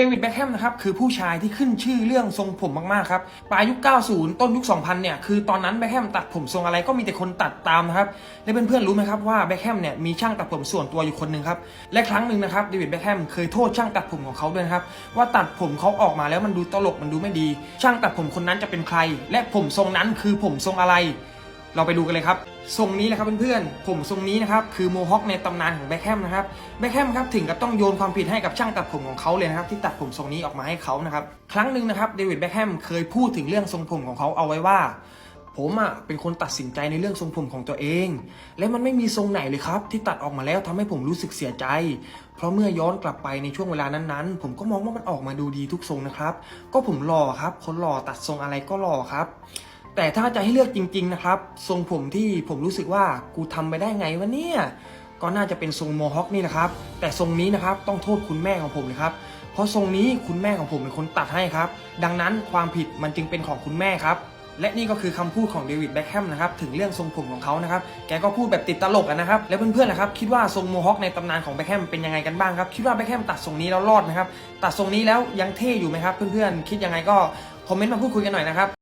เดวิดแบ็คแฮมนะครับคือผู้ชายที่ขึ้นชื่อเรื่องทรงผมมากๆครับปลายยุค 90 ต้นยุค 2000 เนี่ยคือตอนนั้นแบ็คแฮมตัดผมทรงอะไรก็มีแต่คนตัดตามนะครับและเพื่อนๆรู้ไหมครับว่าแบ็คแฮมเนี่ยมีช่างตัดผมส่วนตัวอยู่คนหนึ่งครับและครั้งหนึ่งนะครับเดวิดแบ็คแฮมเคยโทษช่างตัดผมของเขาด้วยครับว่าตัดผมเขาออกมาแล้วมันดูตลกมันดูไม่ดี ช่างตัดผมคนนั้นจะเป็นใคร และผมทรงนั้นคือผมทรงอะไร เราไปดูกันเลยครับ ทรงนี้แหละครับเพื่อนๆ ผมทรงนี้นะครับ คือโมฮอคในตำนานของแบ็คแฮมนะครับ แบ็คแฮมครับถึงกับต้องโยนความผิดให้กับช่างตัดผมของเขาเลยนะครับ ที่ตัดผมทรงนี้ออกมาให้เขานะครับ ครั้งหนึ่งนะครับเดวิดแบ็คแฮมเคยพูดถึงเรื่องทรงผมของเขาเอาไว้ว่า ผมอะเป็นคนตัดสินใจในเรื่องทรงผมของตัวเอง และมันไม่มีทรงไหนเลยครับ ที่ตัดออกมาแล้วทำให้ผมรู้สึกเสียใจ เพราะเมื่อย้อนกลับไปในช่วงเวลานั้นๆ ผมก็มองว่ามันออกมาดูดีทุกทรงนะครับ ก็ผมหล่อครับ คนหล่อตัดทรงอะไรก็หล่อครับ แต่ถ้าจะให้เลือกจริง ๆ นะครับ ทรงผมที่ผมรู้สึกว่ากูทำไปได้ไงวะเนี่ยก็น่าจะเป็นทรงโมฮอคนี่แหละครับ แต่ทรงนี้นะครับต้องโทษคุณแม่ของผมเลยครับ เพราะทรงนี้คุณแม่ของผมเป็นคนตัดให้ครับ ดังนั้นความผิดมันจึงเป็นของคุณแม่ครับ และนี่ก็คือคำพูดของเดวิดแบ็คแฮมนะครับถึงเรื่องทรงผมของเขานะครับ แกก็พูดแบบติดตลกอะนะครับ แล้วเพื่อนๆนะครับคิดว่าทรงโมฮอคในตำนานของแบ็คแฮมเป็นยังไงกันบ้างครับ คิดว่าแบ็คแฮมตัดทรงนี้แล้วรอดไหมครับ ตัดทรงนี้แล้วยังเท่อยู่ไหมครับ เพื่อนๆคิดยังไงก็คอมเมนต์มาพูดคุยกันหน่อยนะครับ